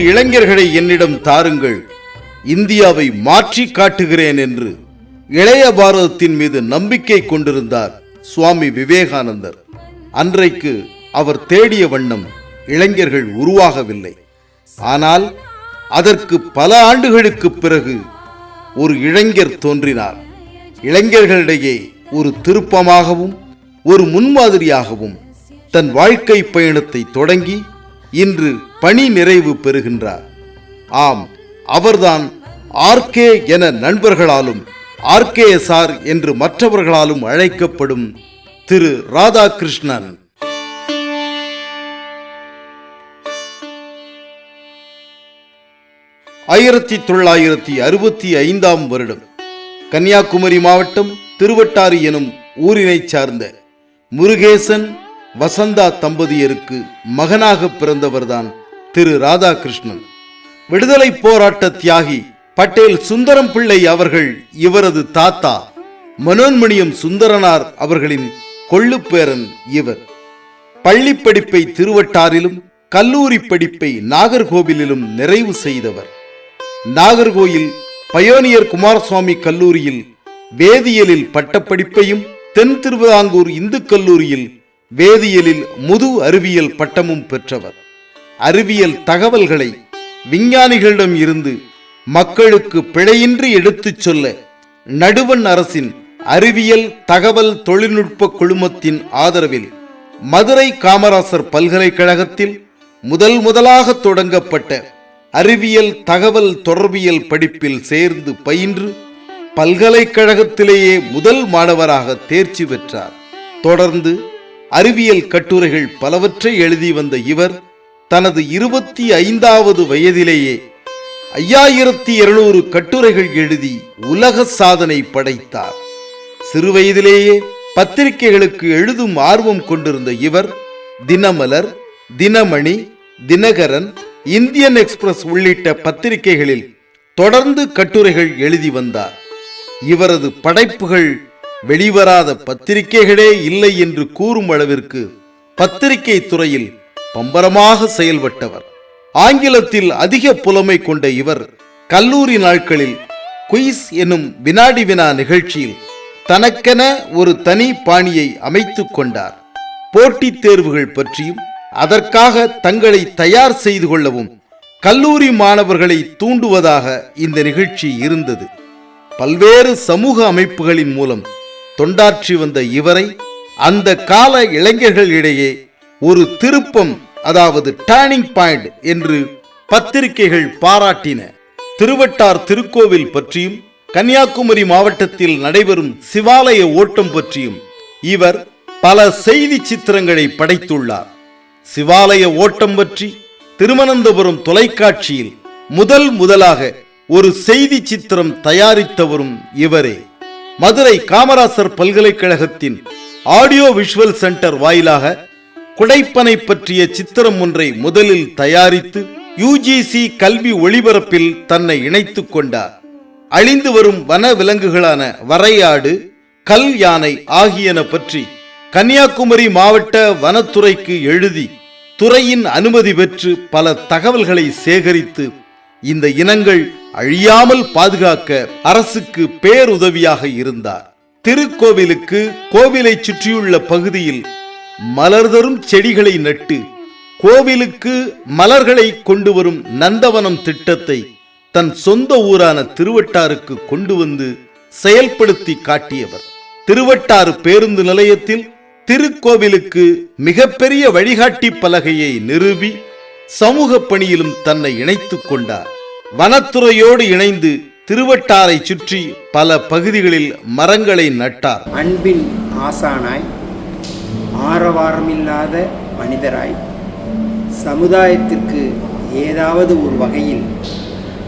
நூறு இளைஞர்களை என்னிடம் தாருங்கள். இந்தியாவை மாற்றி காட்டுகிறேன் என்று இளைய பாரதத்தின் மீது நம்பிக்கை கொண்டிருந்தார் சுவாமி விவேகானந்தர். அன்றைக்கு அவர் தேடிய வண்ணம் இளைஞர்கள் உருவாகவில்லை. ஆனால் அதற்கு பல ஆண்டுகளுக்குப் பிறகு ஒரு இளைஞர் தோன்றினார். இளைஞர்களிடையே ஒரு திருப்பமாகவும் ஒரு முன்மாதிரியாகவும் தன் வாழ்க்கை பயணத்தை தொடங்கி இன்று பணி நிறைவு பெறுகின்றார். ஆம் அவர்தான் ஆர்கே என நண்பர்களாலும் ஆர்கேஎஸ்ஆர் என்று மற்றவர்களாலும் அழைக்கப்படும் திரு ராதாகிருஷ்ணன். ஆயிரத்தி தொள்ளாயிரத்தி அறுபத்தி ஐந்தாம் வருடம். கன்னியாகுமரி மாவட்டம் திருவட்டாறு எனும் ஊரினைச் சார்ந்த முருகேசன் வசந்தா தம்பதியருக்கு மகனாக பிறந்தவர்தான் திரு ராதாகிருஷ்ணன். விடுதலை போராட்ட தியாகி பட்டேல் சுந்தரம் பிள்ளை அவர்கள் இவரது தாத்தா மனோன்மணியம் சுந்தரனார் அவர்களின் கொள்ளுப்பேரன் இவர். பள்ளி படிப்பை திருவட்டாரிலும் கல்லூரி படிப்பை நாகர்கோவிலிலும் நிறைவு செய்தவர். நாகர்கோயில் பயோனியர் குமாரசுவாமி கல்லூரியில் வேதியியலில் பட்டப்படிப்பையும் தென் திருவிதாங்கூர் இந்து கல்லூரியில் வேதியியலில் முது அறிவியல் பட்டமும் பெற்றவர். அறிவியல் தகவல்களை விஞ்ஞானிகளிடம் இருந்து மக்களுக்கு பிழையின்றி எடுத்துச் சொல்ல நடுவண் அரசின் அறிவியல் தகவல் தொழில்நுட்ப குழுமத்தின் ஆதரவில் மதுரை காமராசர் பல்கலைக்கழகத்தில் முதல் முதலாக தொடங்கப்பட்ட அறிவியல் தகவல் தொடர்பியல் படிப்பில் சேர்ந்து பயின்று பல்கலைக்கழகத்திலேயே முதல் மாணவராக தேர்ச்சி பெற்றார். தொடர்ந்து அறிவியல் கட்டுரைகள் பலவற்றை எழுதி வந்த இவர் தனது இருபத்தி ஐந்தாவது வயதிலேயே ஐயாயிரத்தி இருநூறு கட்டுரைகள் எழுதி உலக சாதனை படைத்தார். சிறுவயதிலேயே பத்திரிகைகளுக்கு எழுதும் ஆர்வம் கொண்டிருந்த இவர் தினமலர் தினமணி தினகரன் இந்தியன் எக்ஸ்பிரஸ் உள்ளிட்ட பத்திரிகைகளில் தொடர்ந்து கட்டுரைகள் எழுதி வந்தார். இவரது படைப்புகள் வெளிவராத பத்திரிகைகளே இல்லை என்று கூறும் அளவிற்கு பத்திரிகை துறையில் பம்பரமாக செயல்பட்டவர். ஆங்கிலத்தில் அதிக புலமை கொண்ட இவர் கல்லூரி நாட்களில் குயிஸ் எனும் வினாடி வினா நிகழ்ச்சியில் தனக்கென ஒரு தனி பாணியை அமைத்து கொண்டார். போட்டித் தேர்வுகள் பற்றியும் அதற்காக தங்களை தயார் செய்து கொள்ளவும் கல்லூரி மாணவர்களை தூண்டுவதாக இந்த நிகழ்ச்சி இருந்தது. பல்வேறு சமூக அமைப்புகளின் மூலம் தொண்டாற்றி வந்த இவரை அந்த கால இளைஞர்களிடையே ஒரு திருப்பம் அதாவது டேர்னிங் பாயிண்ட் என்று பத்திரிகைகள் பாராட்டின. திருவட்டார் திருக்கோவில் பற்றியும் கன்னியாகுமரி மாவட்டத்தில் நடைபெறும் சிவாலய ஓட்டம் பற்றியும் இவர் பல செய்தி சித்திரங்களை படைத்துள்ளார். சிவாலய ஓட்டம் பற்றி திருவனந்தபுரம் தொலைக்காட்சியில் முதல் முதலாக ஒரு செய்தி சித்திரம் தயாரித்தவரும் இவரே. மதுரை காமராசர் பல்கலைக்கழகத்தின் ஆடியோ விஷுவல் சென்டர் வாயிலாக குடைப்பனை பற்றிய சித்திரம் ஒன்றை முதலில் தயாரித்து யுஜிசி கல்வி ஒளிபரப்பில் தன்னை இணைத்துக் கொண்டார். அழிந்து வரும் வன விலங்குகளான வரையாடு கல் யானை ஆகியன பற்றி கன்னியாகுமரி மாவட்ட வனத்துறைக்கு எழுதி துறையின் அனுமதி பெற்று பல தகவல்களை சேகரித்து இந்த இனங்கள் அழியாமல் பாதுகாக்க அரசுக்கு பேருதவியாக இருந்தார். திருக்கோவிலுக்கு கோவிலை சுற்றியுள்ள பகுதியில் மலர்தரும் செடிகளை நட்டு கோவிலுக்கு மலர்களை கொண்டு வரும் நந்தவனம் திட்டத்தை தன் சொந்த ஊரான திருவட்டாருக்கு கொண்டு வந்து செயல்படுத்தி காட்டியவர். திருவட்டாறு பேருந்து நிலையத்தில் திருக்கோவிலுக்கு மிகப்பெரிய வழிகாட்டி பலகையை நிறுவி சமூக பணியிலும் தன்னை இணைத்துக் கொண்டார். வனத்துறையோடு இணைந்து திருவட்டாரை சுற்றி பல பகுதிகளில் மரங்களை நட்டார். அன்பின் ஆசானாய் ஆரவாரமில்லாத மனிதராய் சமுதாயத்திற்கு ஏதாவது ஒரு வகையில்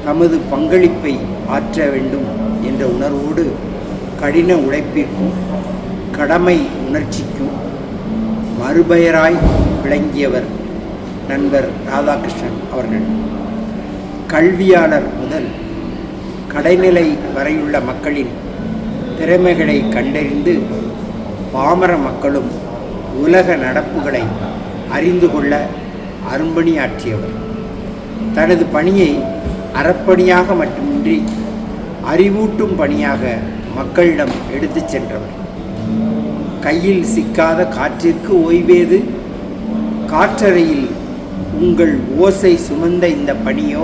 தமது பங்களிப்பை ஆற்ற வேண்டும் என்ற உணர்வோடு கடின உழைப்பிற்கும் கடமை உணர்ச்சிக்கும் மறுபெயராய் விளங்கியவர் நண்பர் ராதாகிருஷ்ணன் அவர்கள். கல்வியாளர் முதல் கடைநிலை வரையுள்ள மக்களின் திறமைகளை கண்டறிந்து பாமர மக்களும் உலக நடப்புகளை அறிந்து கொள்ள அரும்பணியாற்றியவர். தனது பணியை அறப்பணியாக மட்டுமின்றி அறிவூட்டும் பணியாக மக்களிடம் எடுத்துச் சென்றவர். கையில் சிக்காத காற்றிற்கு ஓய்வேது காற்றறையில் உங்கள் ஓசை சுமந்த இந்த பணியோ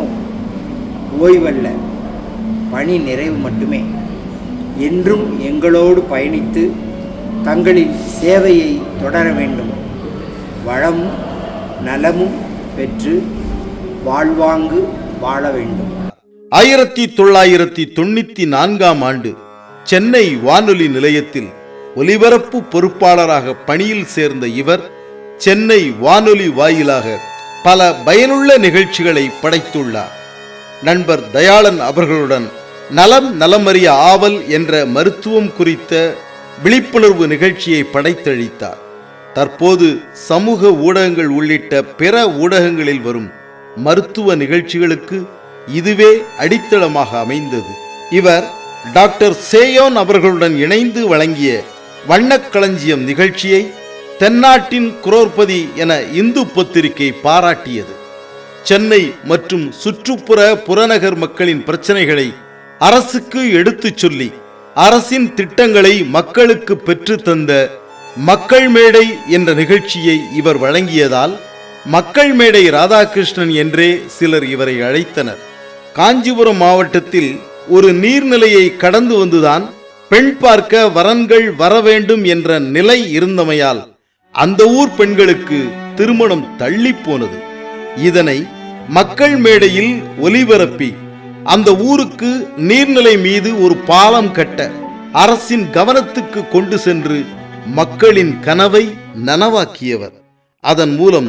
ஓய்வல்ல. பணி நிறைவு மட்டுமே. என்றும் எங்களோடு பயணித்து தங்களின் சேவையை தொடர வேண்டும். வளமும் நலமும் பெற்று வாழ்வாங்கு வாழ வேண்டும். ஆயிரத்தி தொள்ளாயிரத்தி தொண்ணூத்தி நான்காம் ஆண்டு சென்னை வானொலி நிலையத்தில் ஒலிபரப்பு பொறுப்பாளராக பணியில் சேர்ந்த இவர் சென்னை வானொலி வாயிலாக பல பயனுள்ள நிகழ்ச்சிகளை படைத்துள்ளார். நண்பர் தயாளன் அவர்களுடன் நலம் நலமறிய ஆவல் என்ற மருத்துவம் குறித்த விழிப்புணர்வு நிகழ்ச்சியை படைத்தளித்தார் தற்போது சமூக ஊடகங்கள் உள்ளிட்ட பிற ஊடகங்களில் வரும் மருத்துவ நிகழ்ச்சிகளுக்கு இதுவே அடித்தளமாக அமைந்தது. இவர் டாக்டர் சேயோன் அவர்களுடன் இணைந்து வழங்கிய வண்ணக்களஞ்சியம் நிகழ்ச்சியை தென்னாட்டின் குரோர்பதி என இந்து பத்திரிகை பாராட்டியது. சென்னை மற்றும் சுற்றுப்புற புறநகர் மக்களின் பிரச்சனைகளை அரசுக்கு எடுத்துச் சொல்லி அரசின் திட்டங்களை மக்களுக்கு பெற்று தந்த மக்கள் மேடை என்ற நிகழ்ச்சியை இவர் வழங்கியதால் மக்கள் மேடை ராதாகிருஷ்ணன் என்றே சிலர் இவரை அழைத்தனர். காஞ்சிபுரம் மாவட்டத்தில் ஒரு நீர்நிலையை கடந்து வந்துதான் பெண் பார்க்க வரன்கள் வர வேண்டும் என்ற நிலை இருந்தமையால் அந்த ஊர் பெண்களுக்கு திருமணம் தள்ளி போனது. இதனை மக்கள் மேடையில் ஒலிபரப்பி அந்த ஊருக்கு நீர்நிலை மீது ஒரு பாலம் கட்ட அரசின் கவனத்துக்கு கொண்டு சென்று மக்களின் கனவை நனவாக்கியவர். அதன் மூலம்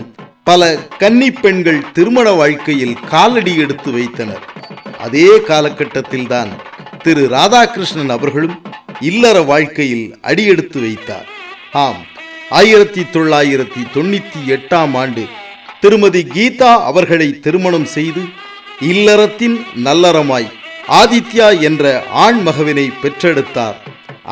பல கன்னி பெண்கள் திருமண வாழ்க்கையில் காலடி எடுத்து வைத்தனர். அதே காலகட்டத்தில்தான் திரு ராதாகிருஷ்ணன் அவர்களும் இல்லற வாழ்க்கையில் அடியெடுத்து வைத்தார். ஆம் ஆயிரத்தி தொள்ளாயிரத்தி தொண்ணூத்தி எட்டாம் ஆண்டு திருமதி கீதா அவர்களை திருமணம் செய்து இல்லறத்தின் நல்லறமாய் ஆதித்யா என்ற ஆண் மகவினை பெற்றெடுத்தார்.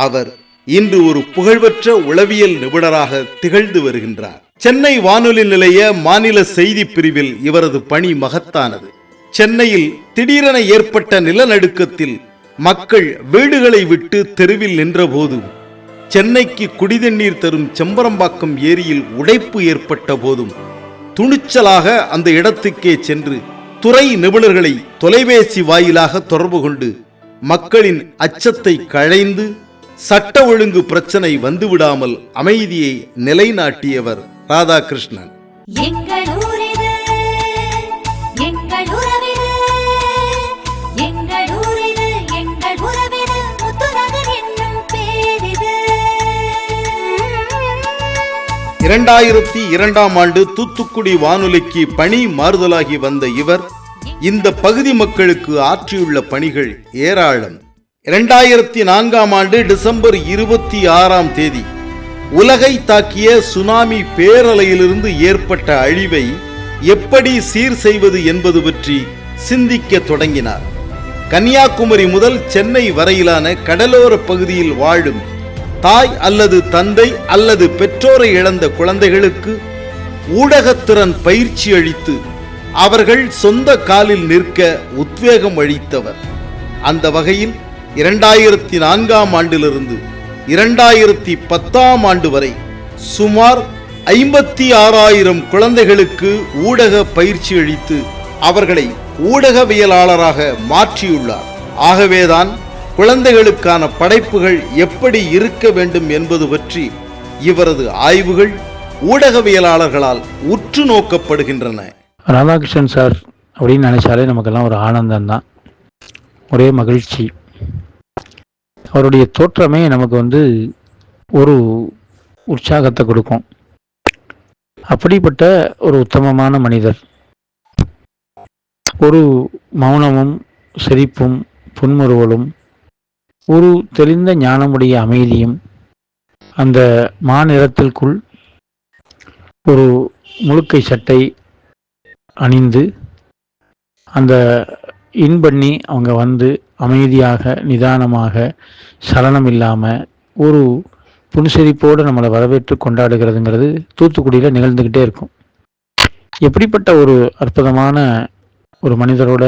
அவர் இன்று ஒரு புகழ்பெற்ற உளவியல் நிபுணராக திகழ்ந்து வருகின்றார். சென்னை வானொலி நிலைய மாநில செய்தி பிரிவில் இவரது பணி மகத்தானது. சென்னையில் திடீரென ஏற்பட்ட நிலநடுக்கத்தில் மக்கள் வீடுகளை விட்டு தெருவில் நின்றபோது சென்னைக்கு குடிதண்ணீர் தரும் செம்பரம்பாக்கம் ஏரியில் உடைப்பு ஏற்பட்ட போதும். துணிச்சலாக அந்த இடத்துக்கே சென்று துறை நிபுணர்களை தொலைபேசி வாயிலாக தொடர்பு கொண்டு மக்களின் அச்சத்தை களைந்து சட்ட ஒழுங்கு பிரச்சனை வந்துவிடாமல் அமைதியை நிலைநாட்டியவர் ராதாகிருஷ்ணன். இரண்டாயிரத்தி இரண்டாம் ஆண்டு தூத்துக்குடி வானொலிக்கு பணி மாறுதலாகி வந்த இவர் இந்த பகுதி மக்களுக்கு ஆற்றியுள்ள பணிகள் ஏராளம். இரண்டாயிரத்தி நான்காம் ஆண்டு டிசம்பர் இருபத்தி ஆறாம் தேதி உலகை தாக்கிய சுனாமி பேரலையிலிருந்து ஏற்பட்ட அழிவை எப்படி சீர் செய்வது என்பது பற்றி சிந்திக்க தொடங்கினார். கன்னியாகுமரி முதல் சென்னை வரையிலான கடலோர பகுதியில் வாழும் தாய் அல்லது தந்தை அல்லது பெற்றோரை இழந்த குழந்தைகளுக்கு ஊடகத்திறன் பயிற்சி அளித்து அவர்கள் சொந்த காலில் நிற்க உத்வேகம் அளித்தவர். அந்த வகையில் இரண்டாயிரத்தி நான்காம் ஆண்டிலிருந்து இரண்டாயிரத்தி பத்தாம் ஆண்டு வரை சுமார் ஐம்பத்தி ஆறாயிரம் குழந்தைகளுக்கு ஊடக பயிற்சி அளித்து அவர்களை ஊடகவியலாளராக மாற்றியுள்ளார். ஆகவேதான் குழந்தைகளுக்கான படைப்புகள் எப்படி இருக்க வேண்டும் என்பது பற்றி இவரது ஆய்வுகள் ஊடகவியலாளர்களால் உற்று நோக்கப்படுகின்றன. ராதாகிருஷ்ணன் சார் அப்படின்னு நினச்சாலே நமக்கெல்லாம் ஒரு ஆனந்தம் தான் ஒரே மகிழ்ச்சி. அவருடைய தோற்றமே நமக்கு வந்து ஒரு உற்சாகத்தை கொடுக்கும். அப்படிப்பட்ட ஒரு உத்தமமான மனிதர். ஒரு மௌனமும் சிரிப்பும் புன்முறுவலும் ஒரு தெளிந்த ஞானமுடைய அமைதியும் அந்த மாநிறத்திற்குள் ஒரு முழுக்கை சட்டை அணிந்து அந்த இன் பண்ணி அவங்க வந்து அமைதியாக நிதானமாக சலனம் இல்லாமல் ஒரு புன்சிரிப்போடு நம்மளை வரவேற்று கொண்டாடுகிறதுங்கிறது தூத்துக்குடியில் நிகழ்ந்துக்கிட்டே இருக்கும். எப்படிப்பட்ட ஒரு அற்புதமான ஒரு மனிதரோட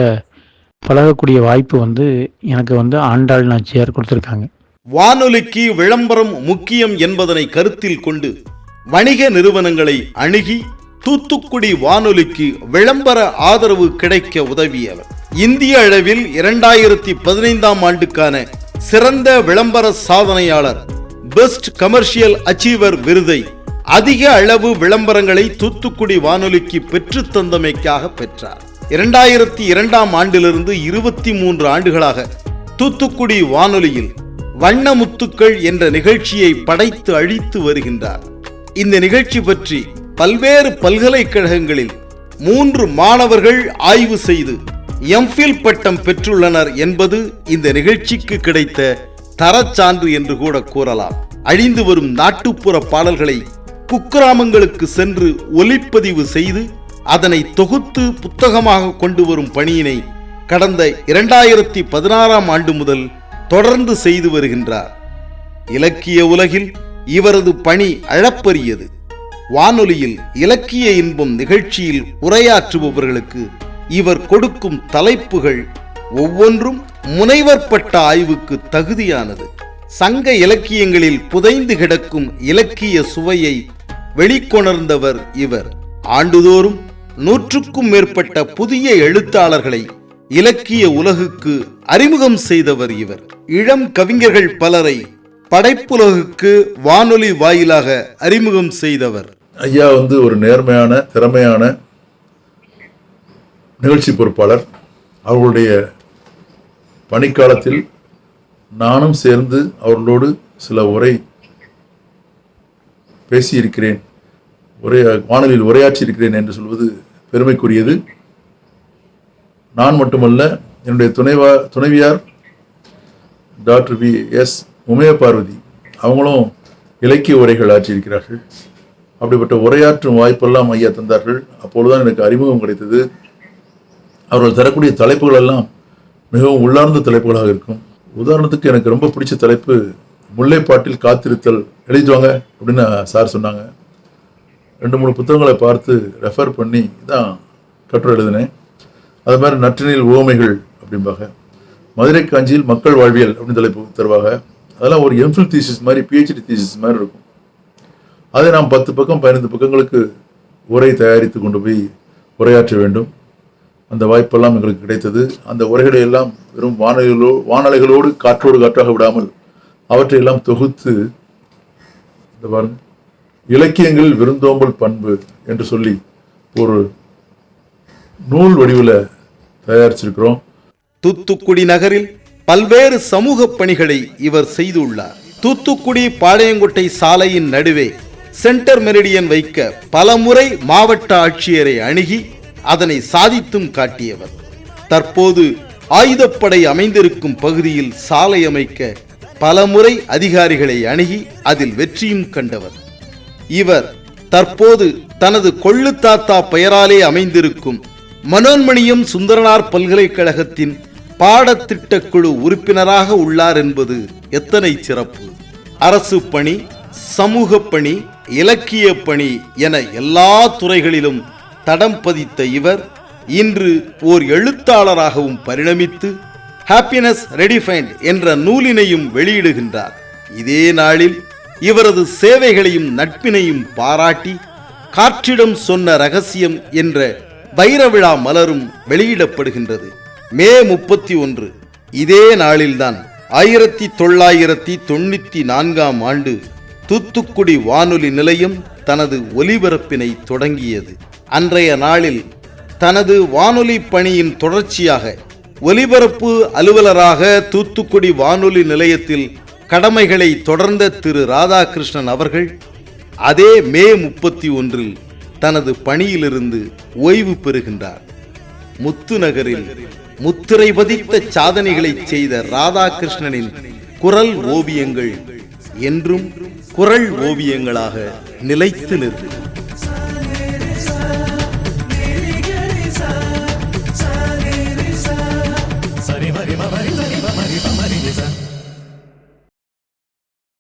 பழகக்கூடிய வாய்ப்பு வந்து எனக்கு வந்து ஆண்டாள் நாச்சியார் கொடுத்துருக்காங்க. வானொலிக்கு விளம்பரம் முக்கியம் என்பதனை கருத்தில் கொண்டு வணிக நிறுவனங்களை அணுகி தூத்துக்குடி வானொலிக்கு விளம்பர ஆதரவு கிடைக்க உதவியவர். இந்திய அளவில் இரண்டாயிரத்தி பதினைந்தாம் ஆண்டுக்கான சிறந்த விளம்பர சாதனையாளர் பெஸ்ட் கமர்ஷியல் அச்சீவர் விருதை அதிக அளவு விளம்பரங்களை தூத்துக்குடி வானொலிக்கு பெற்றுத் தந்தமைக்காக பெற்றார். இரண்டாயிரத்தி இரண்டாம் ஆண்டிலிருந்து இருபத்தி மூன்று ஆண்டுகளாக தூத்துக்குடி வானொலியில் வண்ணமுத்துக்கள் என்ற நிகழ்ச்சியை படைத்து அழித்து வருகின்றார். இந்த நிகழ்ச்சி பற்றி பல்வேறு பல்கலைக்கழகங்களில் மூன்று மாணவர்கள் ஆய்வு செய்து எம்ஃபில் பட்டம் பெற்றுள்ளனர் என்பது இந்த நிகழ்ச்சிக்கு கிடைத்த தரச்சான்று என்று கூட கூறலாம். அழிந்து வரும் நாட்டுப்புற பாடல்களை குக்கிராமங்களுக்கு சென்று ஒலிப்பதிவு செய்து அதனை தொகுத்து புத்தகமாக கொண்டு வரும் பணியினை கடந்த இரண்டாயிரத்தி பதினாறாம் ஆண்டு முதல் தொடர்ந்து செய்து வருகின்றார். இலக்கிய உலகில் இவரது பணி அழப்பரியது வானொலியில் இலக்கிய இன்பம் நிகழ்ச்சியில் உரையாற்றுபவர்களுக்கு இவர் கொடுக்கும் தலைப்புகள் ஒவ்வொன்றும் முனைவர் பட்ட ஆய்வுக்கு தகுதியானது. சங்க இலக்கியங்களில் புதைந்து கிடக்கும் இலக்கிய சுவையை வெளிக்கொணர்ந்தவர் இவர். ஆண்டுதோறும் நூற்றுக்கும் மேற்பட்ட புதிய எழுத்தாளர்களை இலக்கிய உலகுக்கு அறிமுகம் செய்தவர் இவர். இளம் கவிஞர்கள் பலரை படைப்புலகுக்கு வானொலி வாயிலாக அறிமுகம் செய்தவர். ஐயா வந்து ஒரு நேர்மையான திறமையான நிகழ்ச்சி பொறுப்பாளர். அவர்களுடைய பணிக்காலத்தில் நானும் சேர்ந்து அவர்களோடு சில உரை பேசியிருக்கிறேன். உரையா வானொலியில் உரையாற்றியிருக்கிறேன் என்று சொல்வது பெருமைக்குரியது. நான் மட்டுமல்ல என்னுடைய துணைவா துணைவியார் doctor V. S. Umaiya Parvathi அவங்களும் இலக்கிய உரைகள் ஆற்றியிருக்கிறார்கள். அப்படிப்பட்ட உரையாற்றும் வாய்ப்பெல்லாம் ஐயா தந்தார்கள். அப்பொழுதுதான் எனக்கு அறிமுகம் கிடைத்தது. அவர்கள் தரக்கூடிய தலைப்புகள் எல்லாம் மிகவும் உள்ளார்ந்த தலைப்புகளாக இருக்கும். உதாரணத்துக்கு எனக்கு ரொம்ப பிடிச்ச தலைப்பு முல்லைப்பாட்டில் காத்திருத்தல். எழுதிடுவாங்க அப்படின்னு சார் சொன்னாங்க. ரெண்டு மூணு புத்தகங்களை பார்த்து ரெஃபர் பண்ணி தான் கட்டுரை எழுதினேன். அது மாதிரி நற்றினில் உவமைகள் அப்படிம்பாங்க. மதுரை காஞ்சியில் மக்கள் வாழ்வியல் அப்படின்னு தலைப்பு தருவாங்க. அதெல்லாம் ஒரு எம்ஃபில் தீசிஸ் மாதிரி பிஹெச்டி தீசிஸ் மாதிரி இருக்கும். அதை நாம் பத்து பக்கம் பதினைந்து பக்கங்களுக்கு உரை தயாரித்து கொண்டு போய் உரையாற்ற வேண்டும். அந்த வாய்ப்பெல்லாம் எங்களுக்கு கிடைத்தது. அந்த உரைகளை எல்லாம் வெறும் வானொலிகளோ வானலைகளோடு காற்றோடு காற்றாக விடாமல் அவற்றை எல்லாம் தொகுத்து இந்த பாருங்கள் இலக்கியங்கள் விருந்தோம்பல் பண்பு என்று சொல்லி ஒரு நூல் வடிவில் தயாரிச்சிருக்கிறோம். தூத்துக்குடி நகரில் பல்வேறு சமூக பணிகளை இவர் செய்துள்ளார். தூத்துக்குடி பாளையங்கோட்டை சாலையின் நடுவே சென்டர் மெரிடியன் வைக்க பலமுறை மாவட்ட ஆட்சியரை அணுகி அதனை சாதித்தும் காட்டியவர். தற்போது ஆயுதப்படை அமைந்திருக்கும் பகுதியில் சாலை அமைக்க பலமுறை அதிகாரிகளை அணுகி அதில் வெற்றியும் கண்டவர். இவர் தற்போது தனது கொள்ளு தாத்தா பெயராலே அமைந்திருக்கும் மனோன்மணியம் சுந்தரனார் பல்கலைக்கழகத்தின் பாடத்திட்ட குழு உறுப்பினராக உள்ளார் என்பது எத்தனை சிறப்பு? அரசு பணி சமூக பணி இலக்கிய பணி என எல்லா துறைகளிலும் தடம் பதித்த இவர் இன்று ஓர் எழுத்தாளராகவும் பரிணமித்து ஹாப்பினஸ் ரெடிஃபைண்ட் என்ற நூலினையும் வெளியிடுகின்றார். இதே நாளில் இவரது சேவைகளையும் நட்பினையும் பாராட்டி காற்றிடம் சொன்ன ரகசியம் என்ற வைரவிழா மலரும் வெளியிடப்படுகின்றது. மே முப்பத்தி ஒன்று இதே நாளில்தான் ஆயிரத்தி தொள்ளாயிரத்தி தொண்ணூத்தி நான்காம் ஆண்டு தூத்துக்குடி வானொலி நிலையம் தனது ஒலிபரப்பினை தொடங்கியது. அன்றைய நாளில் தனது வானொலி பணியின் தொடர்ச்சியாக ஒலிபரப்பு அலுவலராக தூத்துக்குடி வானொலி நிலையத்தில் கடமைகளை தொடர்ந்த திரு ராதாகிருஷ்ணன் அவர்கள் அதே மே முப்பத்தி ஒன்றில் தனது பணியிலிருந்து ஓய்வு பெறுகின்றார். முத்து நகரில் முத்திரை பதித்த சாதனைகளை செய்த ராதாகிருஷ்ணனின் குரல் ஓவியங்கள் என்றும் குரல் ஓவியங்களாக நிலைத்து நிற்கும்